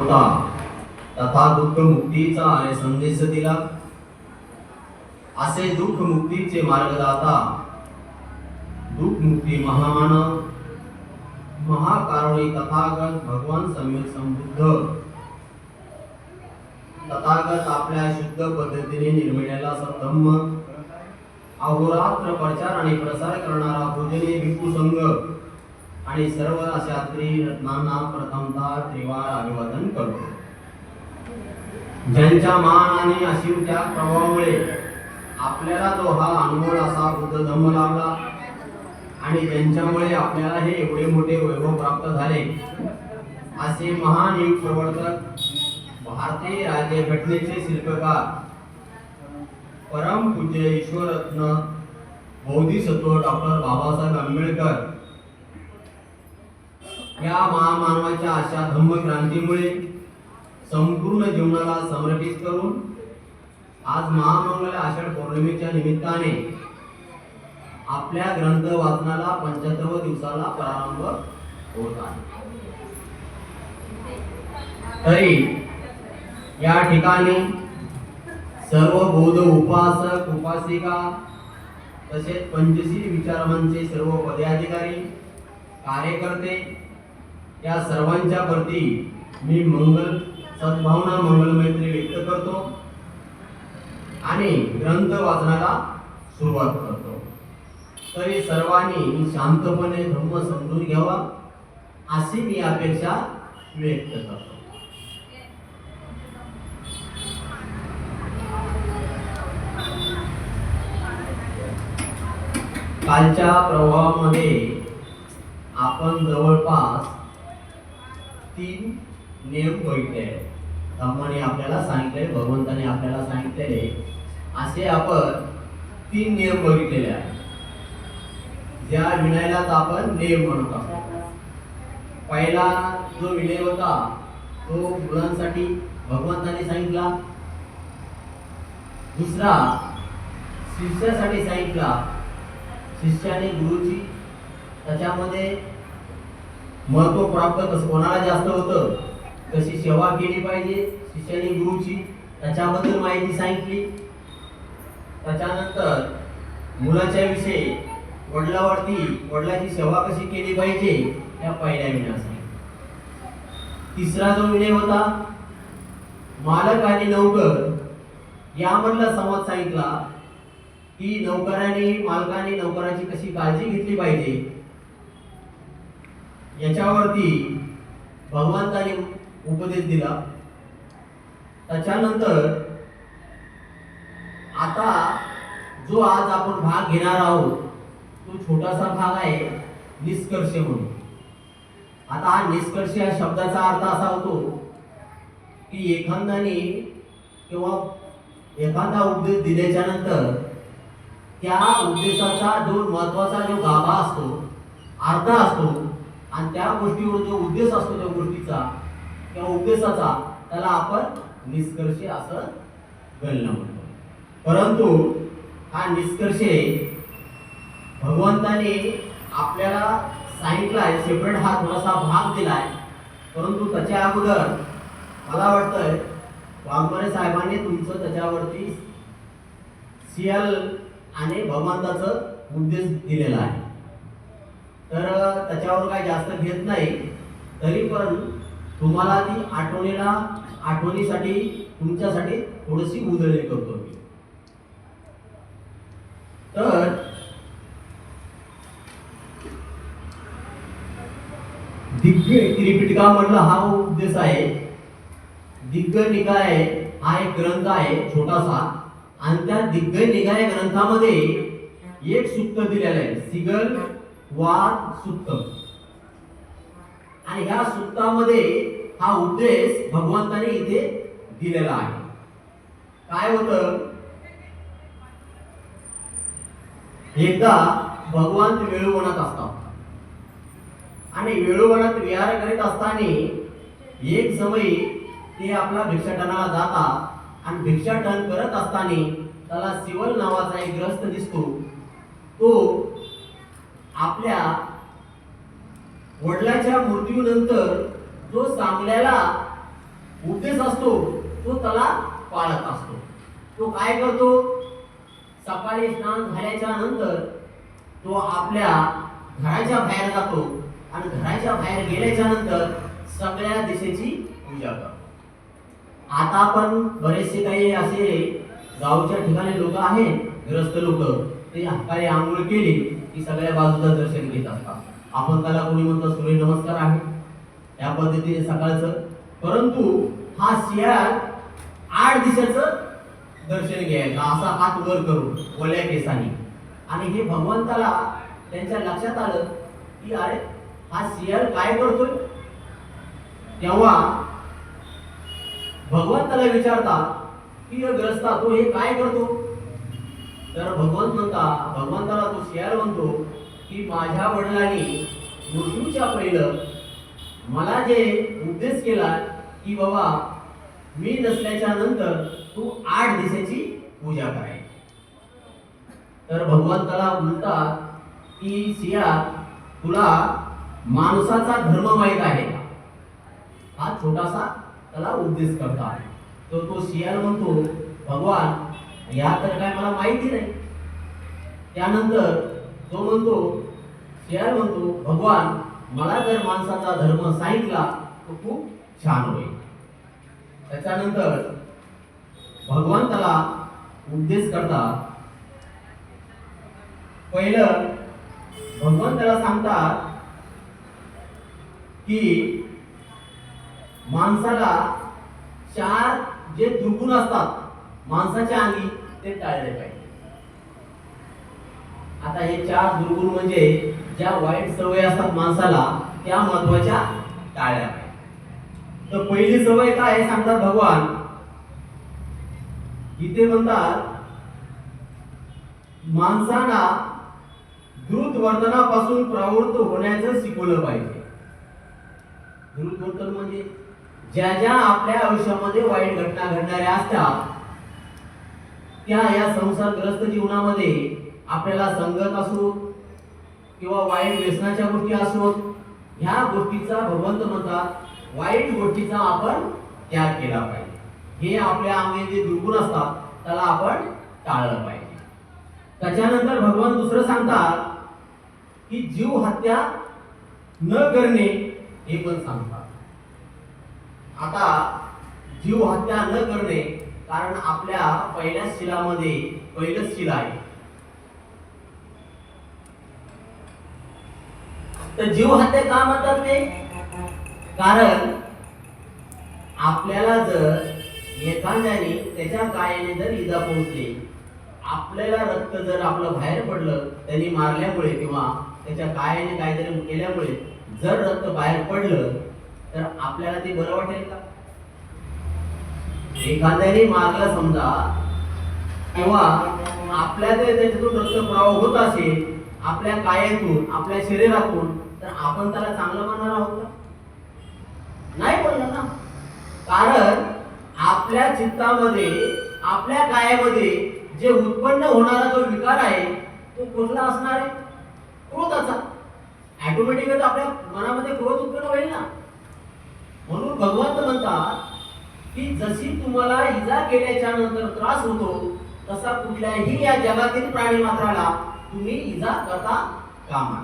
होता. तथा दुःख मुक्तीचा आणि संदेश दिला असे दुःख मुक्तीचे मार्गदाता. दुःख मुक्ती महामान महाकारुणी तथागत भगवान समीर समृद्ध. तथागत आपल्या शुद्ध पद्धतीने निर्मिलेला सद्धम्म अहोरात्र प्रचार आणि प्रसार करणारा पूजने भिक्खू संघ आणि सर्व अशा त्रिरत्नांना प्रथमता त्रिवार अभिवादन करतो. ज्यांच्या मान आणि अशीव त्या प्रभावामुळे आपल्याला जो हा अनमोल असा बुद्ध धम्म आणि ज्यांच्यामुळे आपल्याला हे एवढे मोठे वैभव प्राप्त झाले असे महान युग प्रवर्तक भारतीय राज्य घटनेचे शिल्पकार परम पूज्य ईश्वरत्न बौद्धिसत्व डॉक्टर बाबासाहेब आंबेडकर या महामानवाच्या अशा धम्मक्रांतीमुळे संपूर्ण जीवनाला समर्पित करून आज महामंगल आषाढ पौर्णिमेच्या निमित्ताने आपल्या ग्रंथ वाचनाला पंच्याहत्तरव दिवसाला प्रारंभ होत आहे. तरी या ठिकाणी सर्व बौद्ध उपासक उपासिका तसेच पंचशील विचारमांचे सर्व पदाधिकारी कार्यकर्ते या सर्वांच्या प्रती मी मंगल सद्भावना मंगल मैत्री व्यक्त करतो आणि ग्रंथ वाचनाला सुरुवात करतो. तरी सर्वांनी शांतपणे धम्म समजून घ्यावा अशी मी अपेक्षा व्यक्त करतो. कालच्या प्रवाहामध्ये आपण जवळपास तीन नियम बघितले आहेत. धम्माने आपल्याला सांगितले भगवंताने आपल्याला सांगितलेले. असे आपण तीन नियम बघितलेले आहेत. ज्या विनयालाच आपण नियम म्हणत. आहोत पहिला जो विनय होता तो मुलांसाठी भगवंताने सांगितला. दुसरा शिष्यासाठी सांगितला. शिष्याने गुरुची त्याच्यामध्ये महत्त्व प्राप्त कसं कोणाला जास्त होतं? कशी सेवा केली पाहिजे? शिष्याने गुरुची? त्याच्याबद्दल माहिती सांगितली. त्याच्यानंतर मुलाच्या विषयी वडिलावरती वडिलाची सेवा कशी केली पाहिजे या पहिल्या विनया तिसरा जो विनय होता मालक आणि नौकर यामधला संवाद सांगितला की नौकराने मालकाने नौकराची कशी काळजी घेतली पाहिजे? याच्यावरती भगवंताने उपदेश दिला. त्याच्यानंतर आता जो आज आपण भाग घेणार आहोत तो छोटासा भाग आहे निष्कर्ष म्हणून. आता हा निष्कर्ष या शब्दाचा अर्थ असा होतो की एखाद्याने किंवा एखादा उपदेश दिल्याच्या नंतर त्या उपदेशाचा जो महत्त्वाचा जो गाभा असतो अर्थ असतो आणि त्या गोष्टीवर जो उद्देश असतो त्या गोष्टीचा किंवा उपदेशाचा त्याला आपण निष्कर्ष असं गणलं म्हणतो. परंतु हा निष्कर्ष भगवंताने आपल्याला सांगितलाय सेपरेट हा थोडासा भाग दिलाय. परंतु त्याच्या अगोदर मला वाटतंय वाघमारे साहेबांनी तुमचं त्याच्यावरती सियाल आणि भगवंताचं उद्देश दिलेला आहे. तर त्याच्यावर काय जास्त घेत नाही. तरी पण तुम्हाला ती आठवणीला आठवणीसाठी तुमच्यासाठी थोडीशी उजळणी करतो मी. तर दिग्गज त्रिपिटका मधला हा उद्देश आहे. दिग्ग निकाय हा एक ग्रंथ आहे छोटासा. आणि त्या दिग्गज निकाय ग्रंथामध्ये एक सूक्त दिलेलं आहे सिगल वाद सुत्त आणि ह्या सुत्तामध्ये हा उद्देश भगवंताने इथे दिलेला आहे. काय होतं? एकदा भगवान वेळोवणात असतात. आणि वेळोवणात विहार करीत असताना एक समय ते आपला भिक्षाटनाला जातात आणि भिक्षाटन करत असताना त्याला सिवल नावाचा एक ग्रस्त दिसतो. तो आपल्या वडिलाच्या मृत्यूनंतर जो चांगल्याला उद्देश असतो तो त्याला पाळत असतो. तो काय करतो? सकाळी स्नान झाल्याच्यानंतर तो आपल्या घराच्या बाहेर जातो आणि घराच्या बाहेर गेल्याच्यानंतर सगळ्या दिशेची पूजा करतो. आता पण बरेचसे काही असे गावच्या ठिकाणी लोक आहेत ग्रस्त लोक ते सकाळी आंघोळ केली की सगळ्या बाजूला दर्शन घेत असतात. आपण त्याला कोणी म्हणतो सूर्य नमस्कार आहे. या पद्धतीने सकाळचं. परंतु हा शियाळ आठ दिवसाचं दर्शन घ्यायचं असा हात वर करून ओल्या केसाने. आणि हे भगवंताला त्यांच्या लक्षात आलं की अरे हा शियाळ काय करतोय? तेव्हा भगवंताला विचारतात की ग्रस्ता तो हे काय करतो? तर भगवंत म्हणता भगवंताला तो शियाळ म्हणतो की माझ्या वडिलांनी मृत्यूच्या पहिलं मला जे उद्देश केला की बाबा मी नसल्याच्या नंतर तू आठ दिवसाची पूजा करायची. तर भगवंताला म्हणतात की सिया तुला माणसाचा धर्म माहीत आहे का? हा छोटासा त्याला उद्देश आहे. तो तो सियाल म्हणतो भगवान या तर काय मला माहिती नाही. त्यानंतर तो म्हणतो शेअर म्हणतो भगवान मला जर माणसाचा धर्म सांगितला तो खूप छान होईल. त्याच्यानंतर भगवान त्याला उद्देश करतात. पहिलं भगवान त्याला सांगतात की माणसाला चार जे दुर्गुण असतात माणसाच्या अंगी ते टाळले पाहिजे. आता हे चार दुर्गुण म्हणजे ज्या वाईट सवयी असतात माणसाला त्या महत्त्वाच्या टाळल्या पाहिजे. तर पहिली सवय काय आहे सांगतात भगवान? इथे म्हणतात माणसाला द्रुत वर्तनापासून प्रवृत्त होण्याचं शिकवलं पाहिजे. द्रुत वर्तन म्हणजे ज्या ज्या आपल्या आयुष्यामध्ये वाईट घटना घडणाऱ्या असतात त्या या संसारग्रस्त जीवनामध्ये आपल्याला संगत असो किंवा वाईट व्यसनाच्या गोष्टी असो ह्या गोष्टीचा भगवंत म्हणतात वाईट गोष्टीचा आपण त्याग केला पाहिजे. हे आपल्या अंगी जे दुर्गुण असतात त्याला आपण टाळलं पाहिजे. त्याच्यानंतर भगवान दुसरं सांगतात की जीव हत्या न करणे हे पण सांगतात. आता जीव हत्या न करणे कारण आपल्या पहिल्या शिलामध्ये पहिलंच शिला आहे. तर जीव हत्या का म्हणतात ते? कारण आपल्याला जर एखाद्याने त्याच्या कायाने जर इजा पोहोचली आपल्याला रक्त जर आपलं बाहेर पडलं त्यांनी मारल्यामुळे किंवा त्याच्या कायाने काहीतरी केल्यामुळे जर रक्त बाहेर पडलं तर आपल्याला ते बरं वाटेल का? एखाद्याने मारलं समजा किंवा आपल्या ते त्याच्यातून रक्त होत असेल आपल्या कायातून आपल्या शरीरातून तर आपण त्याला चांगलं म्हणणार आहोत का? नाही बोलणार ना. कारण आपल्या चित्तामध्ये आपल्या कायामध्ये जे उत्पन्न होणारा जो विकार आहे तो कुठला असणार आहे? क्रोधाचा. ॲटोमॅटिकच आपल्या मनामध्ये क्रोध उत्पन्न होईल ना. म्हणून भगवंत म्हणतात की जशी तुम्हाला इजा केल्याच्यानंतर त्रास होतो तसा कुठल्याही या जगातील प्राणी मात्राला तुम्ही इजा करता कामा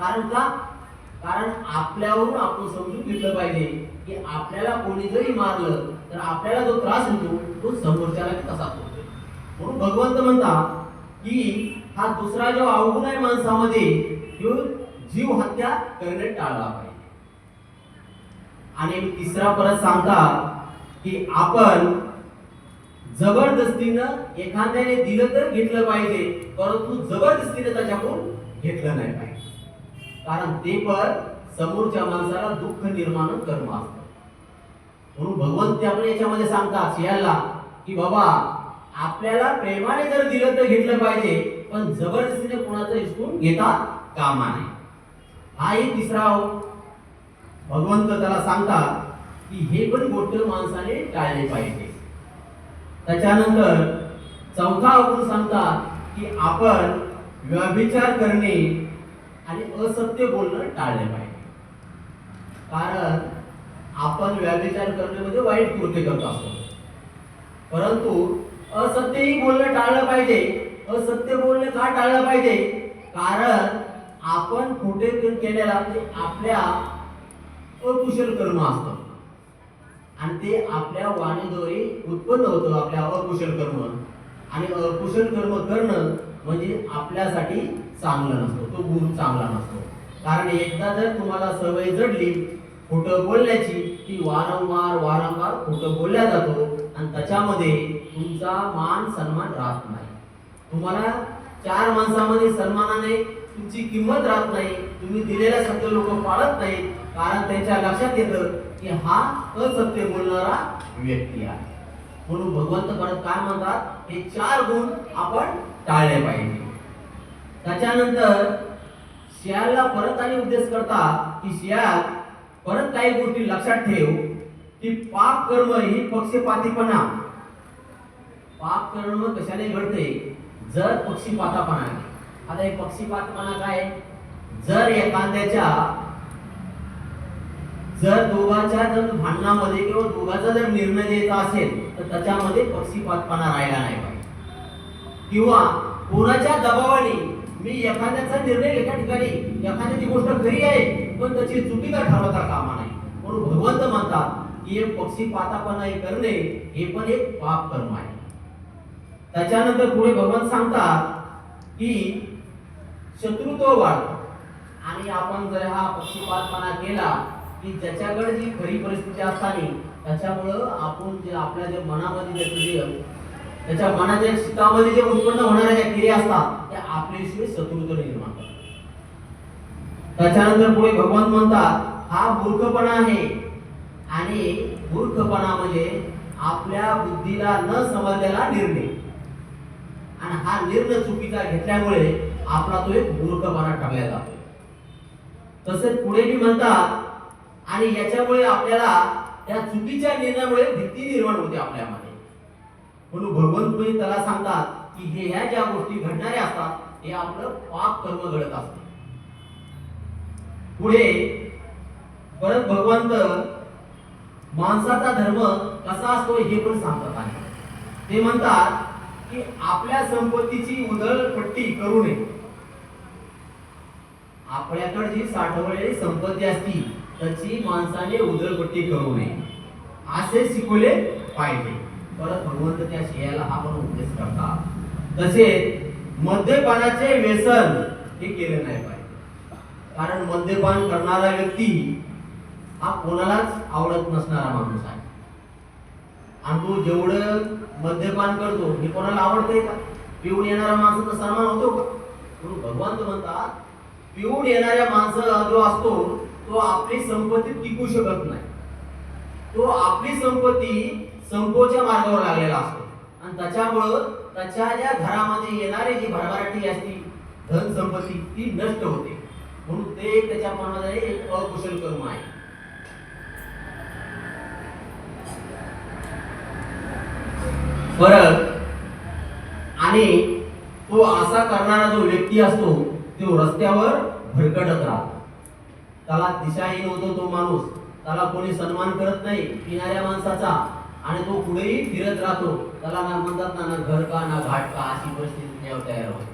कारण का? कारण आपल्यावरून आपण समजून घेतलं पाहिजे की आपल्याला कोणी जरी मारलं तर आपल्याला जो त्रास होतो तो समोरच्याला कसा होतो? म्हणून भगवंत म्हणतात की हा दुसरा जो अवगुण आहे माणसामध्ये तो जीव हत्या करणे टाळला पाहिजे. आणि तिसरा परत सांगतात की आपण जबरदस्तीनं एखाद्याने दिलं तर घेतलं पाहिजे परंतु जबरदस्तीने त्याच्याकडून घेतलं नाही पाहिजे. कारण ते पण समोरच्या माणसाला दुःख निर्माण कर्म असतं. म्हणून भगवंत ते याच्यामध्ये सांगतात याला की बाबा आपल्याला प्रेमाने जर दिलं तर घेतलं पाहिजे पण जबरदस्तीने कोणाचं हिसकून घेता कामा नये. एक तिसरा भगवंत त्याला सांगतात की हे पण गोष्ट माणसाने टाळले पाहिजे. त्याच्यानंतर चौथा अवगुण सांगतात की आपण व्यभिचार करणे आणि असत्य बोलणं टाळले पाहिजे. कारण आपण व्याभिचार करण्यामध्ये म्हणजे वाईट कृत्य करत असतो परंतु असत्यही बोलणं टाळलं पाहिजे. असत्य बोलणं का टाळलं पाहिजे? कारण आपण कुठे केलेला म्हणजे आपल्या अकुशल कर्म असतं आणि ते आपल्या वाणीद्वारे उत्पन्न होतं आपल्या अकुशल कर्म. आणि अकुशल कर्म करणं म्हणजे आपल्यासाठी चांगलं नसतो. तो गुण चांगला नसतो. कारण एकदा जर तुम्हाला सवय जडली खोटं बोलण्याची ती वारंवार वारंवार खोटं बोलल्या जातो आणि त्याच्यामध्ये तुमचा मान सन्मान राहत नाही. तुम्हाला चार माणसामध्ये सन्मानाने तुमची किंमत राहत नाही. तुम्ही दिलेला शब्द लोक पाळत नाहीत. कारण त्यांच्या लक्षात येतं की हा असत्य बोलणारा व्यक्ती आहे. म्हणून भगवंत परत काय म्हणतात? हे चार गुण आपण टाळले पाहिजे. त्याच्यानंतर शियाला परत आणि उपदेश करतात की शियाल परत काही गोष्टी लक्षात ठेव की पाप कर्म ही पक्षपातीपणा. पाप कर्म कशाने घडते? जर पक्षीपातापणा. आता हे पक्षीपातपणा काय? जर एखाद्याच्या जर दोघांच्या जर भांडणामध्ये किंवा दोघांचा जर निर्णय द्यायचा असेल तर त्याच्यामध्ये पक्षीपातपणा राहिला नाही पाहिजे. किंवा कोणाच्या दबावाने मी एखाद्याचा निर्णय एका ठिकाणी एखाद्याची गोष्ट खरी आहे पण त्याची चुकीचा ठरवता कामा नाही. म्हणून भगवंत म्हणतात की हे पक्षीपातापणा हे करणे हे पण एक पाप कर्म आहे. त्याच्यानंतर पुढे भगवान सांगतात की शत्रुत्व वाढतो आणि आपण जर हा पक्षीपातपणा केला की ज्याच्याकडे जी खरी परिस्थिती असताना त्याच्यामुळं आपण जे आपल्या जे मनामध्ये त्याचं जे त्याच्या मनाच्या चित्तामध्ये जे उत्पन्न होणाऱ्या ज्या क्रिया असतात त्या आपल्याशिवाय शत्रुत्व निर्माण करतात. त्याच्यानंतर पुढे भगवान म्हणतात हा मूर्खपणा आहे. आणि मूर्खपणा म्हणजे आपल्या बुद्धीला न समजलेला निर्णय. आणि हा निर्णय चुकीचा घेतल्यामुळे आपला तो एक मूर्खपणा ठरला जातो. तसेच पुढे मी म्हणतात आणि याच्यामुळे आपल्याला त्या चुकीच्या निर्णयामुळे भीती निर्माण होते आपल्यामध्ये. म्हणून भगवंत त्याला सांगतात की हे ह्या ज्या गोष्टी घडणाऱ्या असतात हे आपलं पाप कर्म घडत असते. पुढे परत भगवंत माणसाचा धर्म कसा असतो हे पण सांगतात आहे ते म्हणतात की आपल्या संपत्तीची उधळपट्टी करू नये. आपल्याकडे जी साठवलेली संपत्ती असती त्याची माणसाने उदरपट्टी करू नये. असे शिकवले पाहिजे. परत भगवंत त्या शेयाला हा पण उपदेश करतात. तसेच मद्यपानाचे व्यसन हे केले नाही पाहिजे. कारण मद्यपान करणारा व्यक्ती हा कोणालाच आवडत नसणारा माणूस आहे. आणि तो जेवढं मद्यपान करतो हे कोणाला आवडतंय का? पिऊन येणारा माणसाचा सन्मान होतो का? म्हणून भगवंत म्हणतात पिऊन येणाऱ्या माणसाला जो असतो तो आपली संपत्ती टिकू शकत नाही. तो आपली संपत्ती संपोच्या मार्गावर लागलेला असतो. आणि त्याच्यामुळं त्याच्या ज्या घरामध्ये येणारी जी भरभराटी असती धन संपत्ती ती नष्ट होते. म्हणून ते त्याच्या मनामध्ये एक अकुशल कर्म आहे. परत आणि तो असा करणारा जो व्यक्ती असतो तो रस्त्यावर भरकटत राहतो त्याला दिशाहीन होतो तो माणूस. त्याला कोणी सन्मान करत नाही पिणाऱ्या माणसाचा. आणि तो पुढेही फिरत राहतो. त्याला ना म्हणतात ना ना घर का ना घाट का अशी परिस्थिती त्यावर तयार होते.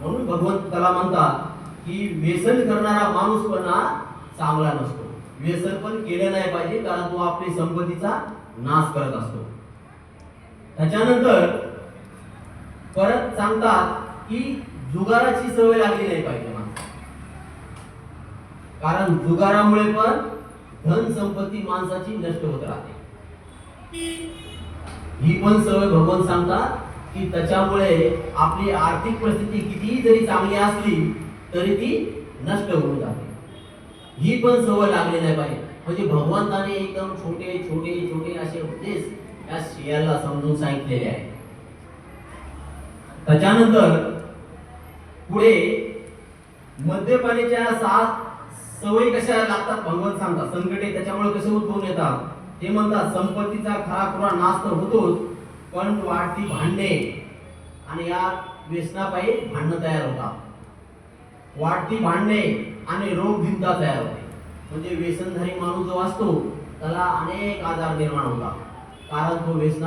म्हणून भगवंत त्याला म्हणतात की व्यसन करणारा माणूस पण हा चांगला नसतो. व्यसन पण केलं नाही पाहिजे कारण तो आपली संपत्तीचा नाश करत असतो. त्याच्यानंतर परत सांगतात की जुगाराची सवय लागली नाही पाहिजे कारण जुगारामुळे पण धन संपत्ती माणसाची नष्ट होत राहते. ही पण सवय भगवान सांगतात की त्याच्यामुळे आपली आर्थिक परिस्थिती कितीही जरी चांगली असली तरी ती नष्ट होऊन जाते. ही पण सवय लागली नाही पाहिजे. म्हणजे भगवंताने एकदम छोटे छोटे छोटे असे उपदेश या शियाला समजून सांगितलेले आहे. त्याच्यानंतर पुढे मद्यपानेच्या सात सवयी कशा लागतात भगवंत सांगतात. संकटे त्याच्यामुळे कसे उद्भवून येतात? ते म्हणतात संपत्तीचा खरा खुरा नाश तर होतोच पण वाढती भांडणे आणि या व्यसनापायी भांडणं तयार होतात. वाढती भांडणे आणि रोग भिंता तयार होते. म्हणजे व्यसनधारी माणूस जो असतो त्याला अनेक आजार निर्माण होतात. कारण तो व्यसना